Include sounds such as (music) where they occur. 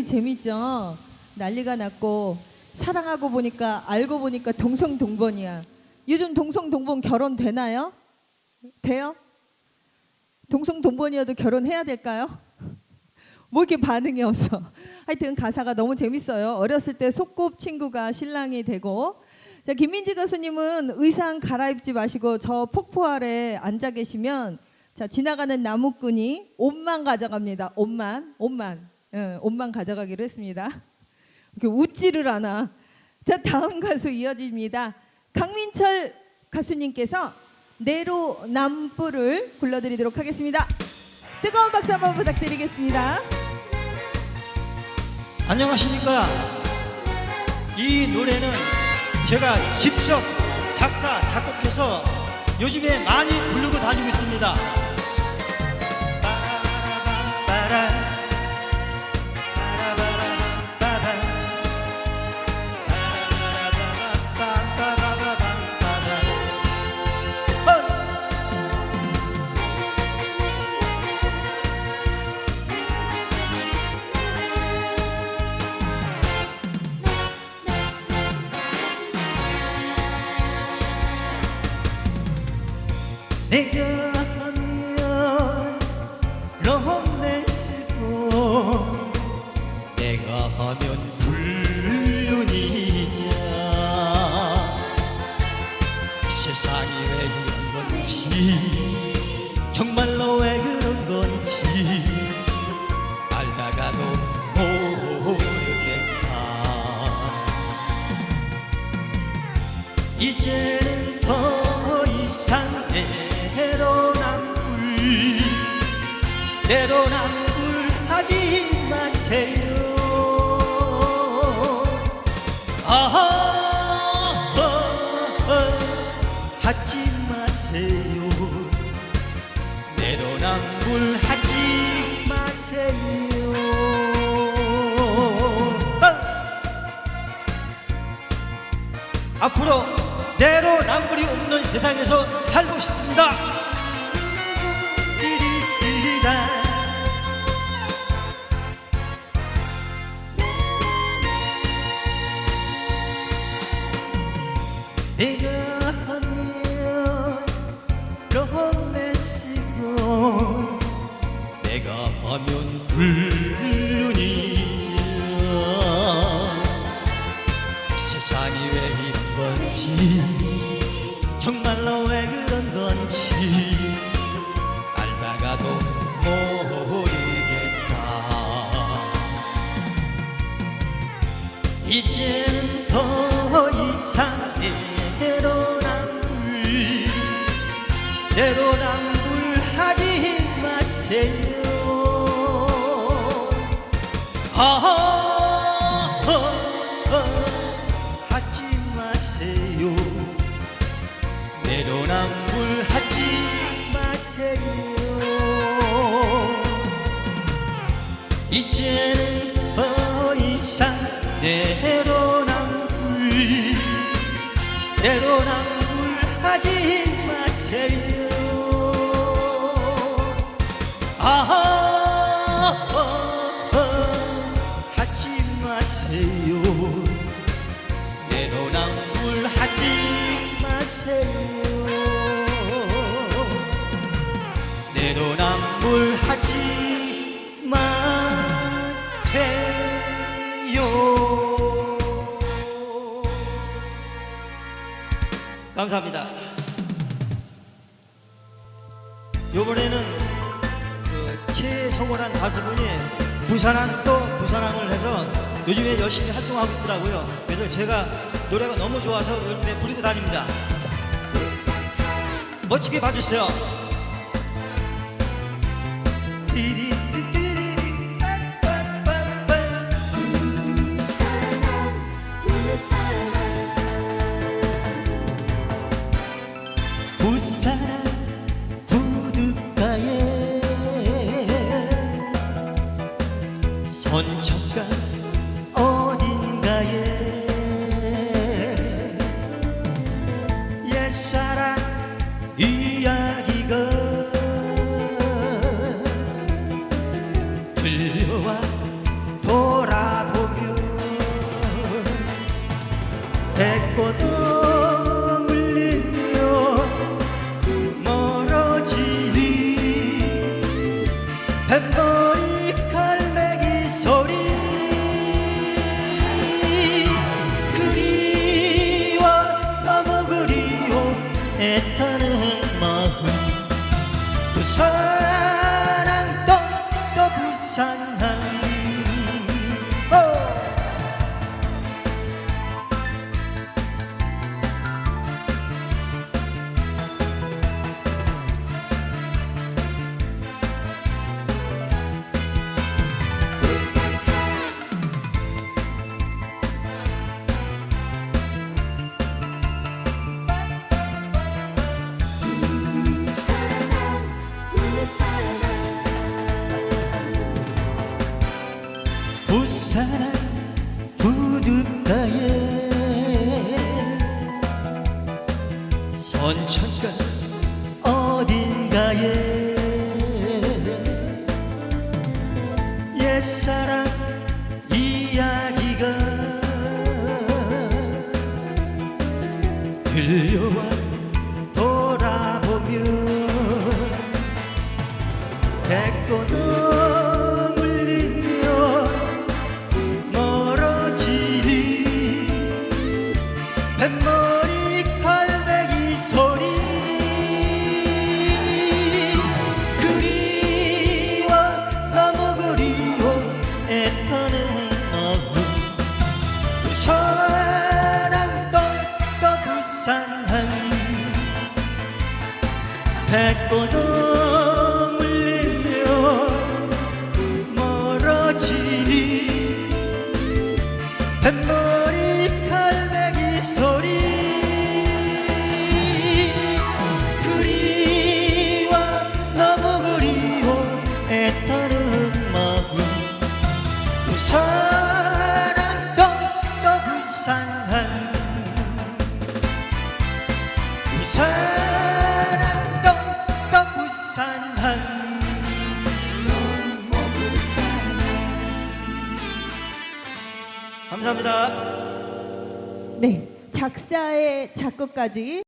굉장히 재밌죠. 난리가 났고 사랑하고 보니까 알고 보니까 동성동본이야. 요즘 동성동본 결혼 되나요? 돼요? 동성동본이어도 결혼해야 될까요? (laughs) 뭐 이렇게 반응이 없어. 하여튼 가사가 너무 재밌어요. 어렸을 때 속곱 친구가 신랑이 되고 자 김민지 가수님은 의상 갈아입지 마시고 저 폭포 아래 앉아 계시면 자 지나가는 나무꾼이 옷만 가져갑니다. 옷만 옷만 예, 옷만 가져가기로 했습니다. 웃지를 않아. 자 다음 가수 이어집니다. 강민철 가수님께서 내로남불을 불러드리도록 하겠습니다. 뜨거운 박수 한번 부탁드리겠습니다. 안녕하십니까. 이 노래는 제가 직접 작사, 작곡해서 요즘에 많이 부르고 다니고 있습니다. 내가 하면 로맨스고 내가 하면 불륜이냐? 이 세상이 왜 이런 건지 정말로 왜 그런 건지 알다가도 모르겠다. 이제 내로남불 하지 마세요 아하 어, 어, 하지 마세요 내로남불 하지 마세요 어! 앞으로 내로남불이 없는 세상에서 살고 싶습니다. 하면 불륜이야 세상이 왜 이런 건지 정말로 왜 그런 건지 알다가도 모르겠다. 이제는 더 이상 내로남불 내로남 하 하지 마세요. 내로남불 하지 마세요. 이제는 더 이상 내로남불 내로남불 내로남불 하지 마세요. 내로남불 하지 마세요. 감사합니다. 요번에는 그 최성원한 가수분이 부산항 또 부산항을 해서 요즘에 열심히 활동하고 있더라고요. 그래서 제가 노래가 너무 좋아서 요즘에 부르고 다닙니다. 멋지게 봐주세요. Sun. 부산항 부둣가에 선천가 어딘가에 옛사랑 이야기가 들려와 돌아보면 백고는 백고 감사합니다. 네, 작사의 작곡까지